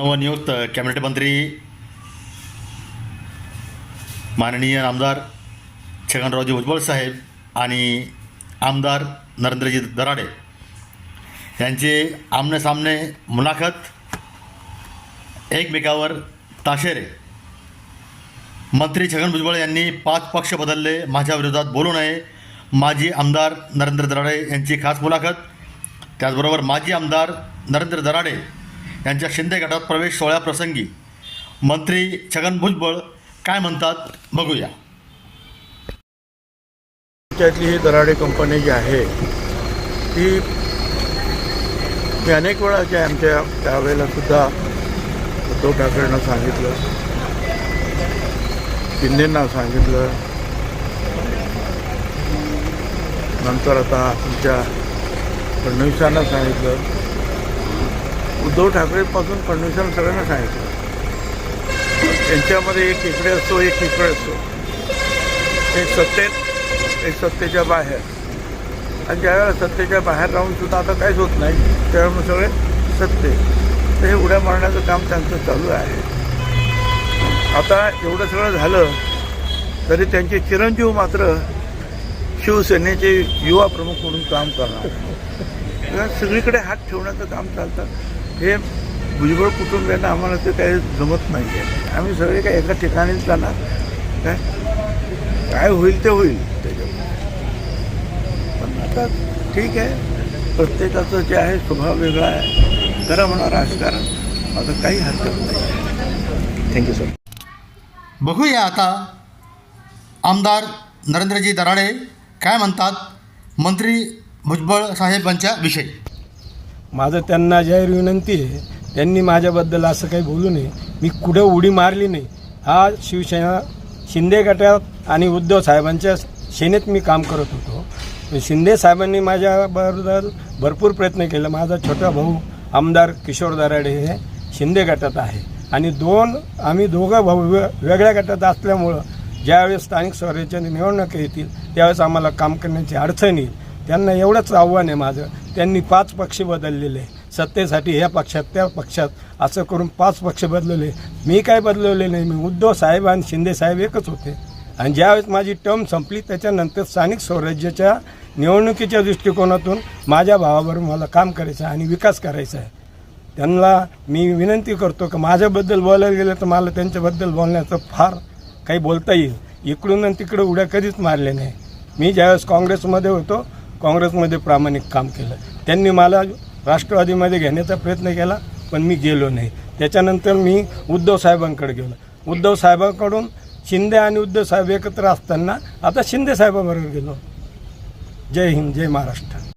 नवनियुक्त कॅबिनेट मंत्री माननीय आमदार छगनरावजी भुजबळ साहेब आणि आमदार नरेंद्रजी दराडे यांचे आमनेसामने मुलाखत एकमेकावर ताशेरे. मंत्री छगन भुजबळ यांनी पाच पक्ष बदलले माझ्या विरोधात बोलू नये. माजी आमदार नरेंद्र दराडे यांची खास मुलाखत. त्याचबरोबर माजी आमदार नरेंद्र दराडे यांच्या शिंदे गटात प्रवेश सोहळ्याप्रसंगी मंत्री छगन भुजबळ काय म्हणतात बघूया. त्यातली ही दराडे कंपनी जी आहे ती मी अनेक वेळा जे आमच्या त्यावेळेला सुद्धा उद्धव ठाकरेंना सांगितलं शिंदेंना सांगितलं. नंतर आता तुमच्या फडणवीसांना सांगितलं. उद्धव ठाकरेपासून फडणवीसांना सगळ्यांना सांगितलं त्यांच्यामध्ये एक इकडे असतो एक इकडे असतो. एक सत्तेत एक सत्तेच्या बाहेर. आणि ज्यावेळेला सत्तेच्या बाहेर राहून सुद्धा आता काहीच होत नाही त्यामुळे सगळे सत्ते तर हे उड्या मारण्याचं काम त्यांचं चालू आहे. आता एवढं सगळं झालं तरी त्यांचे चिरंजीव मात्र शिवसेनेचे युवा प्रमुख म्हणून काम करणार. सगळीकडे हात ठेवण्याचं काम चालतं. हे भुजबळ कुटुंबियांना आम्हाला ते काही जमत नाही आहे आम्ही सगळे काही एका ठिकाणीच जाणार. काय? काय होईल ते होईल. त्याच्यावर पण आता ठीक आहे. प्रत्येकाचं जे आहे स्वभाव वेगळा आहे. करा म्हणा राजकारण. आता काही हरकत नाही. थँक्यू सर बघूया आता आमदार नरेंद्रजी दराडे काय म्हणतात मंत्री भुजबळ साहेबांच्या विषयी. माझं त्यांना जाहीर विनंती आहे त्यांनी माझ्याबद्दल असं काही बोलू नये. मी कुठं उडी मारली नाही. हा शिवसेना शिंदे गटात आणि उद्धव साहेबांच्या सेनेत मी काम करत होतो. शिंदे साहेबांनी माझ्याबद्दल भरपूर प्रयत्न केला. माझा छोटा भाऊ आमदार किशोर दराडे हे शिंदे गटात आहे. आणि दोन आम्ही दोघं भाऊ वे- वेगळ्या गटात असल्यामुळं ज्यावेळेस स्थानिक स्वराज्याने निवडणुका येतील त्यावेळेस आम्हाला काम करण्याची अडचण येईल. त्यांना एवढंच आव्हान आहे माझं. त्यांनी पाच पक्ष बदललेले. आहे. सत्तेसाठी ह्या पक्षात त्या पक्षात असं करून पाच पक्ष बदलवले मी काय बदलवले नाही? मी उद्धव साहेब आणि शिंदे साहेब एकच होते. आणि ज्यावेळेस माझी टर्म संपली त्याच्यानंतर स्थानिक स्वराज्याच्या निवडणुकीच्या दृष्टिकोनातून माझ्या भावाबरोबर मला काम करायचं आहे आणि विकास करायचा आहे. त्यांना मी विनंती करतो की माझ्याबद्दल बोलायला गेलं तर मला त्यांच्याबद्दल बोलण्याचं फार काही बोलता येईल. इकडून तिकडं उड्या कधीच मारले नाही. मी ज्यावेळेस काँग्रेसमध्ये होतो काँग्रेसमध्ये प्रामाणिक काम केलं. त्यांनी मला राष्ट्रवादीमध्ये घेण्याचा प्रयत्न केला पण मी गेलो नाही. त्याच्यानंतर मी उद्धव साहेबांकडे गेलो. उद्धव साहेबांकडून शिंदे आणि उद्धव साहेब एकत्र असताना आता शिंदे साहेबाबरोबर गेलो. जय हिंद जय महाराष्ट्र.